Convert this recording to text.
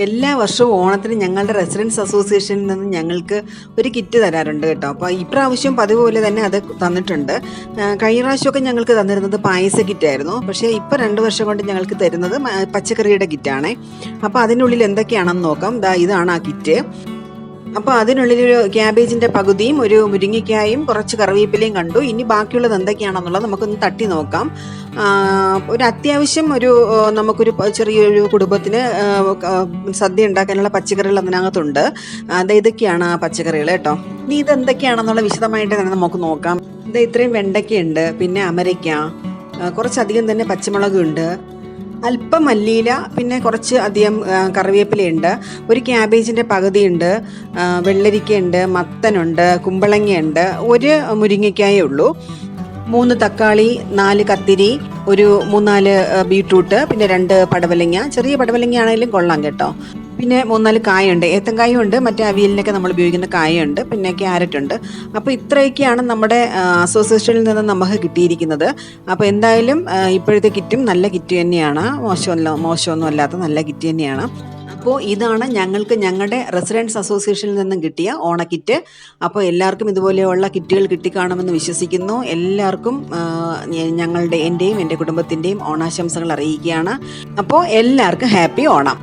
എല്ലാ വർഷവും ഓണത്തിന് ഞങ്ങളുടെ റെസിഡൻസ് അസോസിയേഷനിൽ നിന്ന് ഞങ്ങൾക്ക് ഒരു കിറ്റ് തരാറുണ്ട് കേട്ടോ. അപ്പോൾ ഇപ്രാവശ്യം പതിവ് പോലെ തന്നെ അത് തന്നിട്ടുണ്ട്. കഴിഞ്ഞ പ്രാവശ്യമൊക്കെ ഞങ്ങൾക്ക് തന്നിരുന്നത് പായസ കിറ്റായിരുന്നു പക്ഷേ ഇപ്പോൾ രണ്ട് വർഷം കൊണ്ട് ഞങ്ങൾക്ക് തരുന്നത് പച്ചക്കറിയുടെ കിറ്റാണ്. അപ്പോൾ അതിനുള്ളിൽ എന്തൊക്കെയാണെന്ന് നോക്കാം. ഇതാണ് ആ കിറ്റ്. അപ്പോൾ അതിനുള്ളിൽ ഒരു ക്യാബേജിന്റെ പകുതിയും ഒരു മുരിങ്ങയ്ക്കായും കുറച്ച് കറിവേപ്പിലയും കണ്ടു. ഇനി ബാക്കിയുള്ളത് എന്തൊക്കെയാണെന്നുള്ളത് നമുക്കൊന്ന് തട്ടി നോക്കാം. ഒരു അത്യാവശ്യം ഒരു നമുക്കൊരു ചെറിയൊരു കുടുംബത്തിന് സദ്യ ഉണ്ടാക്കാനുള്ള പച്ചക്കറികൾ അതിനകത്തുണ്ട്. അത് ഇതൊക്കെയാണ് ആ പച്ചക്കറികൾ കേട്ടോ. ഇനി ഇത് എന്തൊക്കെയാണെന്നുള്ള വിശദമായിട്ട് തന്നെ നമുക്ക് നോക്കാം. ഇത് ഇത്രയും വെണ്ടയ്ക്കയുണ്ട് പിന്നെ അമരയ്ക്ക കുറച്ചധികം തന്നെ പച്ചമുളകുണ്ട്. അല്പം മല്ലിയില പിന്നെ കുറച്ച് അധികം കറിവേപ്പിലയുണ്ട് ഒരു ക്യാബേജിന്റെ പകുതിയുണ്ട് വെള്ളരിക്കയുണ്ട് മത്തനുണ്ട് കുമ്പളങ്ങയുണ്ട് ഒരു മുരിങ്ങയ്ക്കായേ ഉള്ളൂ. മൂന്ന് തക്കാളി നാല് കത്തിരി ഒരു മൂന്നാൽ ബീട്രൂട്ട് പിന്നെ രണ്ട് പടവലങ്ങ ചെറിയ പടവലങ്ങയാണെങ്കിലും കൊള്ളാം കേട്ടോ. പിന്നെ മൂന്നാൽ കായുണ്ട്. ഏത്തങ്കായും ഉണ്ട് മറ്റേ അവിയലിനൊക്കെ നമ്മൾ ഉപയോഗിക്കുന്ന കായുണ്ട് പിന്നെ ക്യാരറ്റ് ഉണ്ട്. അപ്പോൾ ഇത്രയൊക്കെയാണ് നമ്മുടെ അസോസിയേഷനിൽ നിന്ന് നമുക്ക് കിട്ടിയിരിക്കുന്നത്. അപ്പോൾ എന്തായാലും ഇപ്പോഴത്തെ കിറ്റും നല്ല കിറ്റ് തന്നെയാണ്. മോശമല്ല മോശമൊന്നും അല്ലാത്ത നല്ല കിറ്റ് തന്നെയാണ്. അപ്പോൾ ഇതാണ് ഞങ്ങൾക്ക് ഞങ്ങളുടെ റെസിഡൻസ് അസോസിയേഷനിൽ നിന്നും കിട്ടിയ ഓണക്കിറ്റ്. അപ്പോൾ എല്ലാവർക്കും ഇതുപോലെയുള്ള കിറ്റുകൾ കിട്ടിക്കാണുമെന്ന് വിശ്വസിക്കുന്നു. എല്ലാവർക്കും ഞങ്ങളുടെ എന്റെയും എന്റെ കുടുംബത്തിന്റെയും ഓണാശംസകൾ അറിയിക്കുകയാണ്. അപ്പോൾ എല്ലാവർക്കും ഹാപ്പി ഓണം.